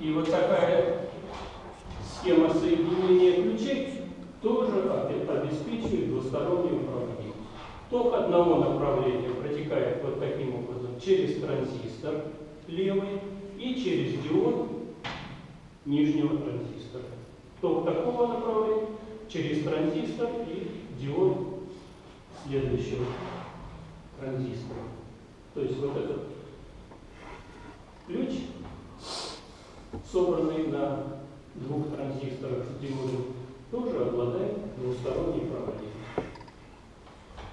И вот такая схема соединения ключей тоже обеспечивает двустороннее управление. Ток одного направления протекает вот таким образом через транзистор левый и через диод нижнего транзистора. Ток такого направления через транзистор и диод следующего транзистора. То есть вот этот ключ, собранный на двух транзисторах с диодом, тоже обладает двусторонней проводимостью.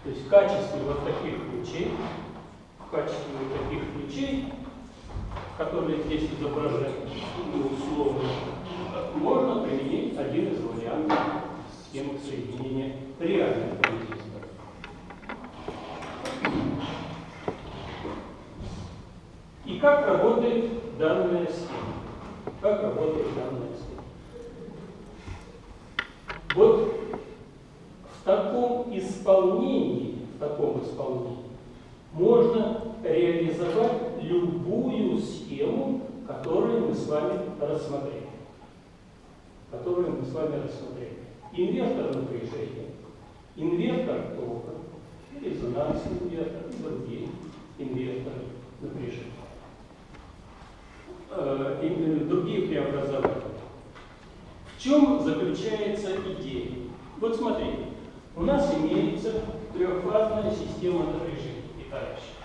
То есть в качестве вот таких ключей, в качестве вот таких ключей, которые здесь изображены ну, условно, можно применить один из вариантов схемы соединения реальных транзисторов. И как работает данная схема? Как работает данная схема? Вот в таком исполнении, в таком исполнении можно реализовать любую схему, которую мы с вами рассмотрели. Которую мы с вами рассмотрели. Инвертор напряжения, инвертор тока, резонансный инвертор и другие инверторы напряжения. Э, и другие преобразования. В чем заключается идея? Вот смотрите, у нас имеется трехфазная система напряжения, питающая.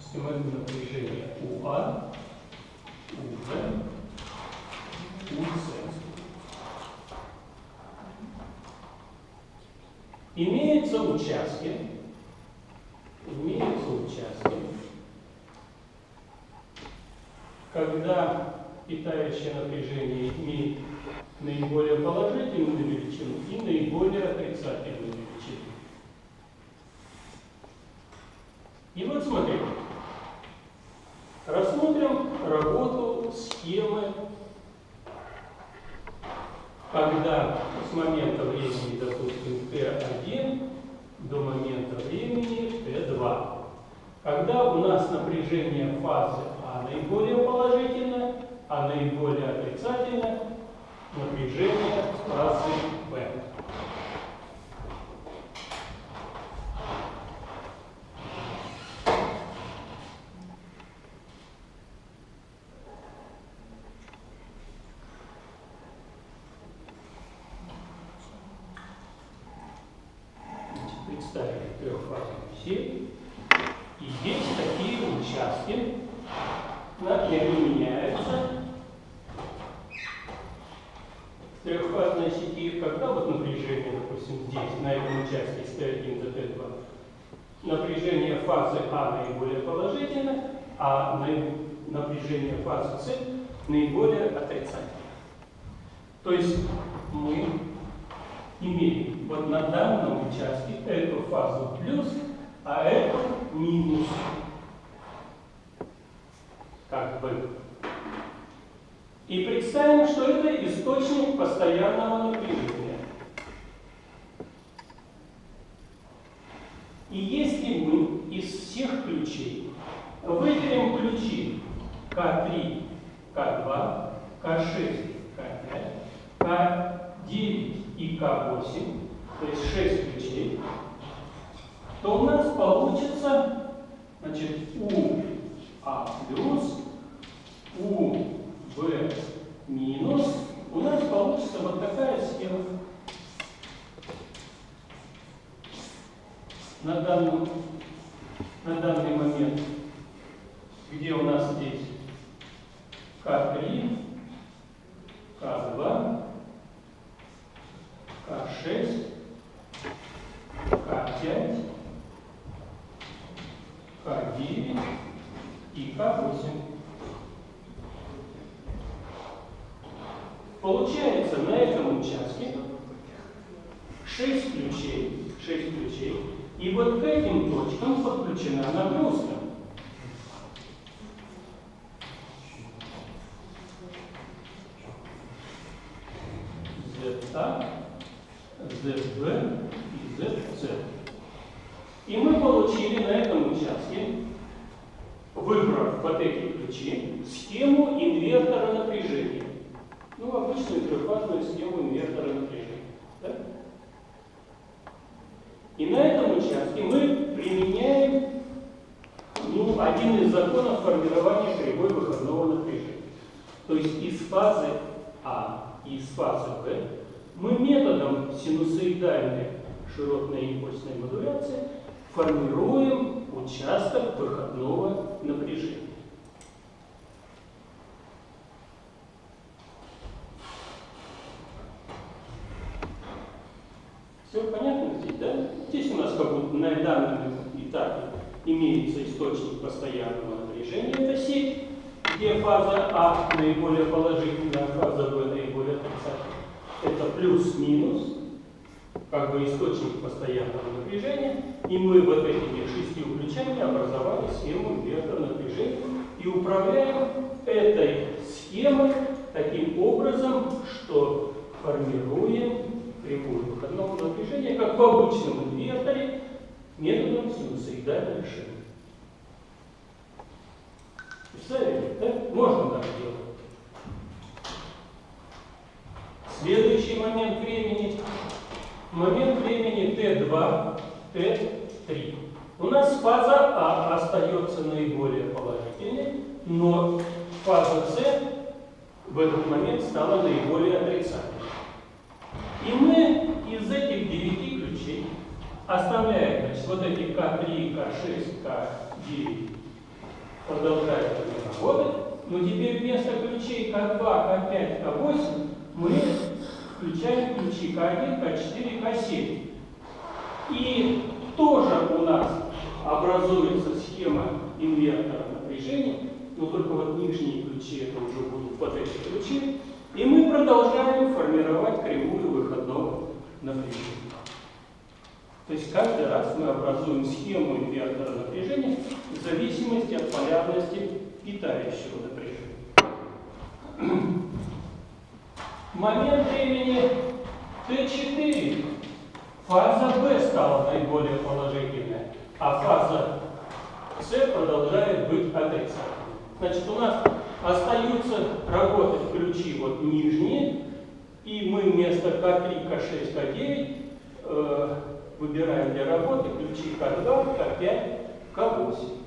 Система напряжения УА, Участки, имеются участки, когда питающее напряжение имеет наиболее положительную величину и наиболее отрицательную величину. И вот смотрите, рассмотрим работу схемы, когда с момента времени, допустим, Т1 до момента времени Т2. Когда у нас напряжение фазы А наиболее положительное, а наиболее отрицательное напряжение фазы Б. представили трехфазную сеть. И есть такие участки, на, и они меняются в трехфазной сети, когда вот напряжение, допустим, здесь, на этом участке с Т1 до Т2, напряжение фазы А наиболее положительное, а напряжение фазы С наиболее отрицательное. То есть мы имеем вот на данном участке эту фазу плюс, а эту минус. Как бы. Представим, что это источник постоянного напряжения. И если мы из всех ключей выберем ключи К3, К2, К6, К5, К9 и К8, то есть 6 ключей, то у нас получится значит, У А плюс, У В минус. У нас получится вот такая схема. На, данном, на данный момент, где у нас здесь К3, К2, К6, Получается на этом участке 6 ключей. 6 ключей. И вот к этим точкам подключена нагрузка. ZA, ZB и ZC. И мы получили на этом участке, выбрав вот эти ключи, схему инвертора напряжения. Ну, обычную трехфазную схему инвертора напряжения. Да? И на этом участке мы применяем ну, один из законов формирования кривой выходного напряжения. То есть из фазы А и из фазы Б мы методом синусоидальной широтной импульсной модуляции формируем участок выходного напряжения. Все понятно здесь, да? Здесь у нас как бы на данном этапе имеется источник напряжения, это сеть, где фаза А наиболее положительная, фаза Б наиболее отрицательная. Это плюс-минус, как бы источник постоянного напряжения, и мы вот этими шестью ключами образовали схему инвертора напряжения и управляем этой схемой таким образом, что формируем прямую выходного напряжения, как в обычном инверторе, методом синусоидальной шины. Представляете, да? Можно так делать. Следующий момент времени. Момент времени Т2, Т3. У нас фаза А остается наиболее положительной, но фаза С в этот момент стала наиболее отрицательной. И мы из этих девяти ключей оставляем значит, вот эти К3, К6, К9 продолжают работать, но теперь вместо ключей К2, К5, К8 мы включаем ключи К1, К4, К7. И тоже у нас образуется схема инвертора напряжения, но только вот нижние ключи это уже будут вот эти ключи. И мы продолжаем формировать кривую выходного напряжения. То есть каждый раз мы образуем схему инвертора напряжения в зависимости от полярности питающего напряжения. Момент времени Т4. Фаза В стала наиболее положительной, а фаза С продолжает быть отрицательной. Значит, у нас остаются работать ключи вот нижние, и мы вместо К3, К6, К9 э, выбираем для работы ключи К2, К5, К8.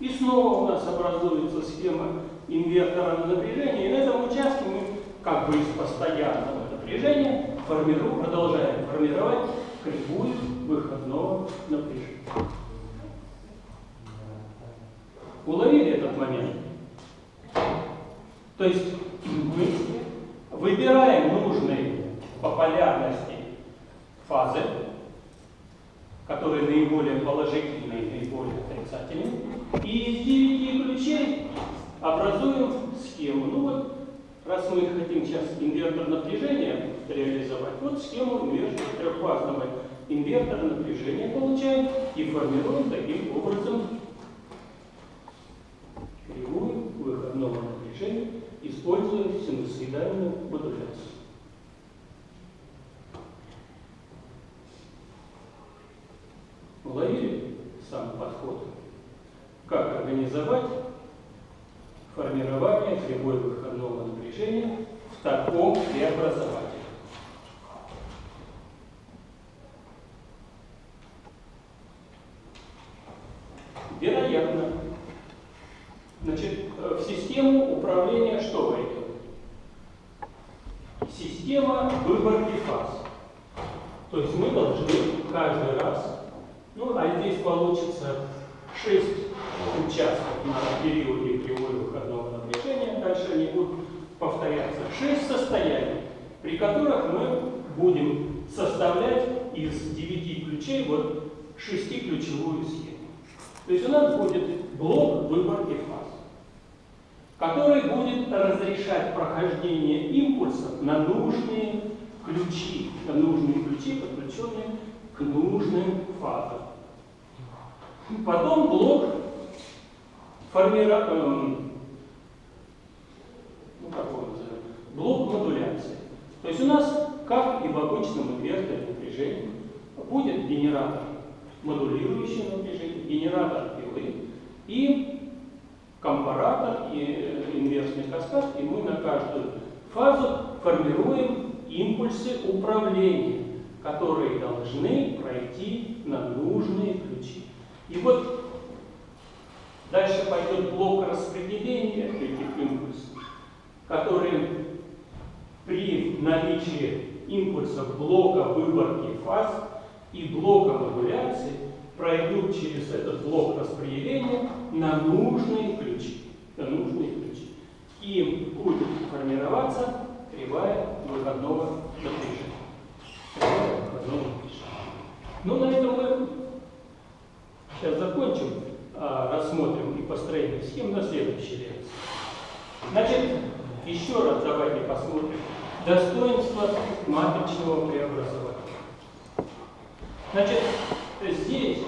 И снова у нас образуется схема инвертора напряжения, и на этом участке мы как бы из постоянного напряжения формируем, продолжаем формировать кривую выходного напряжения. Уловили этот момент? То есть мы выбираем нужные по полярности фазы, которые наиболее положительные наиболее отрицательные, и из девяти ключей образуем схему. Ну вот, раз мы хотим сейчас инвертор напряжения реализовать, вот схему инвертора, трехфазного инвертора напряжения получаем и формируем таким образом кривую выходного напряжения, используя синусоидальную модуляцию. Как организовать формирование кривой выходного напряжения в таком преобразователе? Вероятно. Значит, в систему управления что войдет? Система выборки фаз. То есть мы должны каждый раз ну, а здесь получится 6 участков на периоде кривой выходного напряжения. Дальше они будут повторяться. 6 состояний, при которых мы будем составлять из 9 ключей вот 6-ключевую схему. То есть у нас будет блок выборки фаз, который будет разрешать прохождение импульсов на нужные ключи, на нужные ключи, подключенные к нужным фазам. Потом блок формира... Эм, ну, как его назовем? Блок модуляции. То есть у нас как и в обычном инверторе напряжения. Будет генератор модулирующего напряжения, генератор пилы и компаратор и э, инверсный каскад, и мы на каждую фазу формируем импульсы управления, которые должны пройти на нужные ключи. И вот дальше пойдет блок распределения этих импульсов, которые при наличии импульсов блока выборки фаз и блока модуляции пройдут через этот блок распределения на нужные ключи. На нужные ключи. И будет формироваться кривая выходного напряжения. Кривая выходного напряжения. Ну, на этом мы сейчас закончим, а, рассмотрим и построение схем на следующей лекции. Значит, еще раз давайте посмотрим достоинства матричного преобразования. Значит, здесь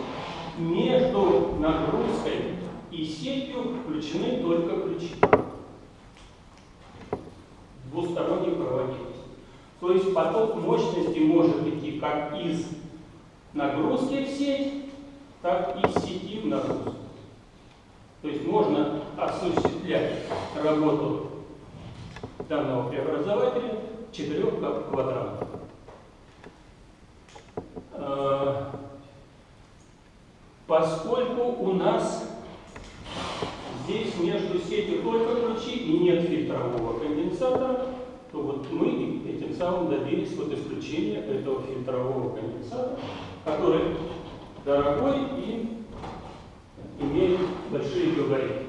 между нагрузкой и сетью включены только ключи. Двусторонняя проводимость. То есть поток мощности может идти как из нагрузки в сеть, так и сети в нагрузку. То есть можно осуществлять работу данного преобразователя в четырех квадратах. Э, поскольку у нас здесь между сетью только ключи и нет фильтрового конденсатора, то вот мы этим самым добились вот исключения этого фильтрового конденсатора, который дорогой и имеет большие габариты.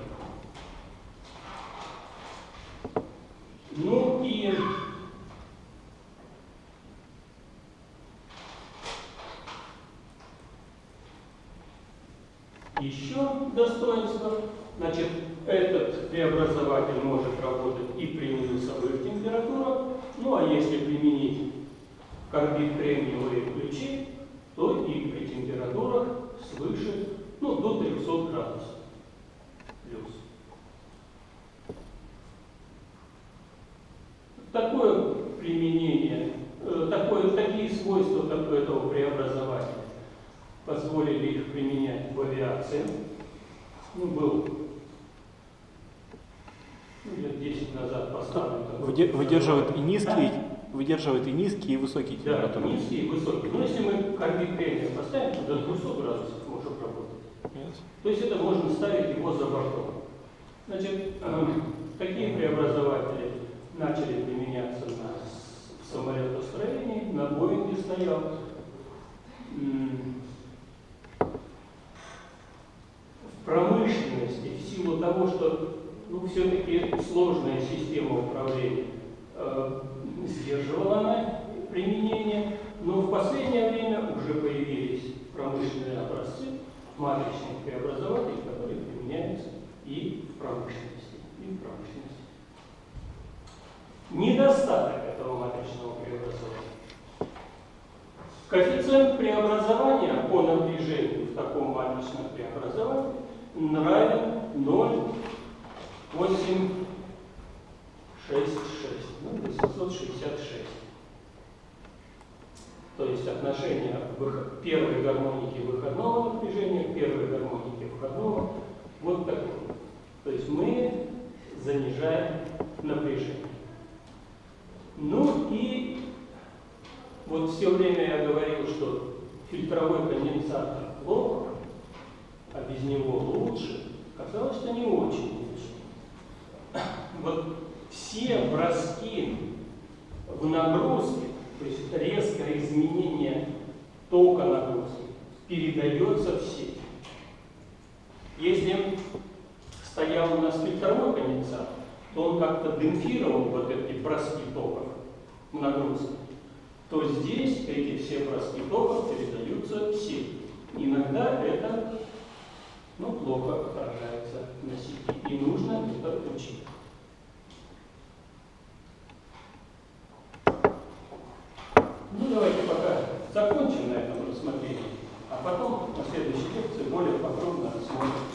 Ну и еще достоинство. Значит, этот преобразователь может работать и при минусовых температурах, ну а если применить карбид кремниевые ключи, то и при температурах свыше ну, до 300 градусов плюс. Такое применение, э, такое, такие свойства этого преобразования позволили их применять в авиации. Ну, был ну, лет 10 назад поставлен. Выдерживает и низкие, выдерживает и низкие, и высокие температуры. Да, низкие и высокие. Но если мы карбид кремния поставим, то до 200 градусов может работать. Yes. То есть это можно ставить его за бортом. Значит, э, такие преобразователи начали применяться на самолетостроении, на Боинге стоял промышленности в силу того, что ну, все-таки сложная система управления сдерживала она применение, но в последнее время уже появились промышленные образцы матричных преобразователей, которые применяются и в промышленности. И в промышленности. Недостаток этого матричного преобразования. Коэффициент преобразования по напряжению в таком матричном преобразовании равен 0,866, ну, 866. То есть отношение первой гармоники выходного напряжения первой гармонике входного вот такое. То есть мы занижаем напряжение. Ну и вот все время я говорил, что фильтровой конденсатор плохо, а без него лучше, казалось, что не очень лучше. Вот все броски в нагрузке, то есть резкое изменение тока нагрузки, передается в сеть. Если стоял у нас фильтровой конденсатор, то он как-то демпфировал вот эти броски токов в нагрузке, то здесь эти все броски токов передаются в сеть. Иногда это но плохо отражается на сети. И нужно это учить. потом на следующей лекции более подробно рассмотрим.